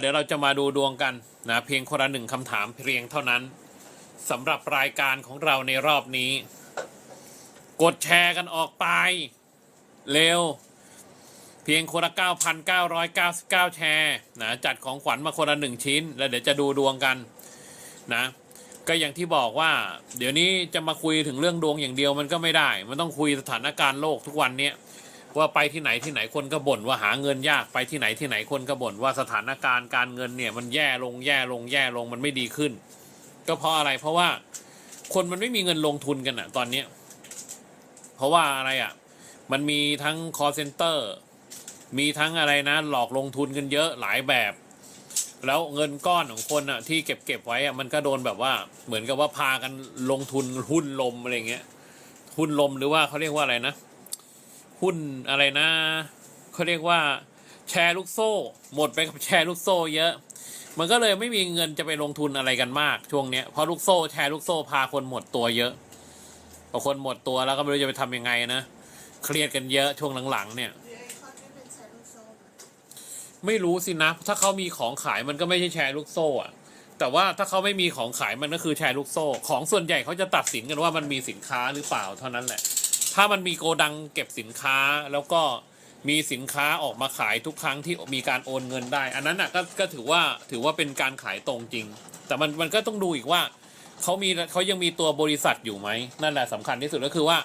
เดี๋ยวเราจะมาดูดวงกันนะเพียงคนละหนึ่งคำถามเพียงเท่านั้นสำหรับรายการของเราในรอบนี้ กดแชร์กันออกไป เร็ว เพียงคนละ 9,999 แชร์นะจัดของขวัญมาคนละหนึ่งชิ้น แล้วเดี๋ยวจะดูดวงกันนะก็อย่างที่บอกว่า เดี๋ยวนี้จะมาคุยถึงเรื่องดวงอย่างเดียวมันก็ไม่ได้ มันต้องคุยสถานการณ์โลกทุกวันเนี้ย ว่าไปที่ไหนที่ไหนคนก็บ่นว่าหาเงินยากไปที่ไหนที่ไหนคนก็บ่นว่าสถานการณ์การเงินเนี่ยมันแย่ลงแย่ลงแย่ลงมันไม่ดีขึ้น ก็เพราะอะไรเพราะว่าคนมันไม่มีเงินลงทุนกันอะตอนเนี้ยเพราะว่าอะไรอะมันมีทั้ง call center มีทั้งอะไรนะ หลอกลงทุนกันเยอะหลายแบบ แล้วเงินก้อนของคนอะที่เก็บเก็บไว้อะมันก็โดนแบบว่าเหมือนกับว่าพากันลงทุนหุ้นลมอะไรเงี้ยหุ้นลมหรือว่าเขาเรียกว่าอะไรนะ หุ้นอะไรนะเขาเรียกว่าแชร์ลูกโซ่ หมดไปกับแชร์ลูกโซ่เยอะ มันก็เลยไม่มีเงินจะไปลงทุนอะไรกันมากช่วงเนี้ยเพราะลูกโซ่แชร์ลูกโซ่พาคนหมดตัวเยอะพอคนหมดตัวแล้วก็ไม่รู้จะไปทำยังไงนะเครียดกันเยอะช่วงหลังๆ เนี่ยไม่รู้สินะ ถ้าเขามีของขายมันก็ไม่ใช่แชร์ลูกโซ่อะแต่ว่าถ้าเขาไม่มีของขายมันก็คือแชร์ลูกโซ่ ของส่วนใหญ่เขาจะตัดสินกันว่ามันมีสินค้าหรือเปล่าเท่านั้นแหละ ถ้ามันมีโกดังเก็บสินค้าแล้วก็มีสินค้าออกมาขายทุกครั้งที่มีการโอนเงินได้ อันนั้นน่ะก็ก็ถือว่าถือว่าเป็นการขายตรงจริง แต่มันมันก็ต้องดูอีกว่าเขามีเขายังมีตัวบริษัทอยู่ไหมนั่นแหละสำคัญที่สุดก็คือว่า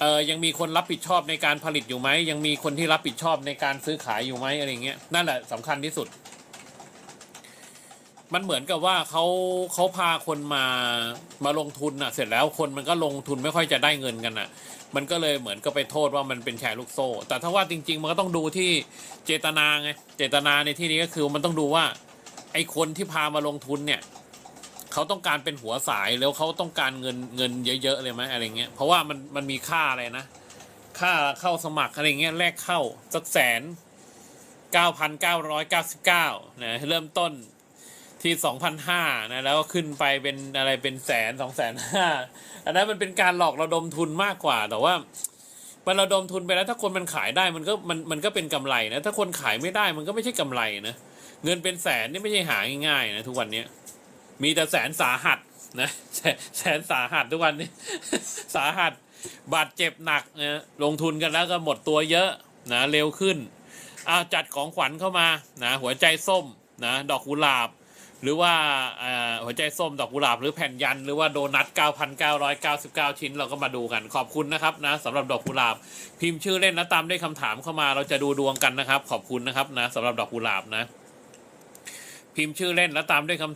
เออยังมีคนรับผิดชอบในการผลิตอยู่ไหมยังมีคนที่รับผิดชอบในการซื้อขายอยู่ไหมอะไรเงี้ยนั่นแหละสำคัญที่สุด มันเหมือนกับว่าเขาเขาพาคนมามาลงทุนน่ะ เสร็จแล้วคนมันก็ลงทุนไม่ค่อยจะได้เงินกันน่ะ มันก็เลยเหมือนก็ไปโทษว่ามันเป็นแชร์ลูกโซ่ แต่ถ้าว่าจริง ๆ มันก็ต้องดูที่เจตนาไงเจตนาในที่นี้ก็คือมันต้องดูว่า ไอ้คนที่พามาลงทุนเนี่ยเขาต้องการเป็นหัวสายแล้วเขาต้องการเงินเงินเยอะๆเลยไหมอะไรเงี้ยเพราะว่ามันมันมีค่าอะไรนะ ค่าเข้าสมัครอะไรเงี้ยแลกเข้าสักแสนเก้าพันเก้าร้อยเก้าสิบเก้านะเริ่มต้น ที่สองพันห้านะแล้วก็ขึ้นไปเป็นอะไรเป็นแสนสองแสนห้าอันนั้นมันเป็นการหลอกระดมทุนมากกว่าแต่ว่ามันระดมทุนไปแล้วถ้าคนมันขายได้มันก็มันมันก็เป็นกำไรนะถ้าคนขายไม่ได้มันก็ไม่ใช่กำไรนะเงินเป็นแสนนี่ไม่ใช่หาง่ายๆนะทุกวันเนี้ยมีแต่แสนสาหัสนะแสนแสนสาหัสทุกวันนี้ สาหัสบาดเจ็บหนักนะลงทุนกันแล้วก็หมดตัวเยอะนะเร็วขึ้นอาจัดของขวัญเข้ามานะหัวใจส้มนะดอกกุหลาบ หรือว่าหัวใจส้มดอกกุหลาบหรือแผ่นยัน หรือว่าโดนัท 9,999 ชิ้นเราก็มาดูกันขอบคุณนะครับนะสำหรับดอกกุหลาบ พิมพ์ชื่อเล่นแล้วตามด้วยคำถามเข้ามาเราจะดูดวงกันนะครับ ขอบคุณนะครับนะสำหรับดอกกุหลาบนะ พิมพ์ชื่อเล่นแล้วตามด้วยคำ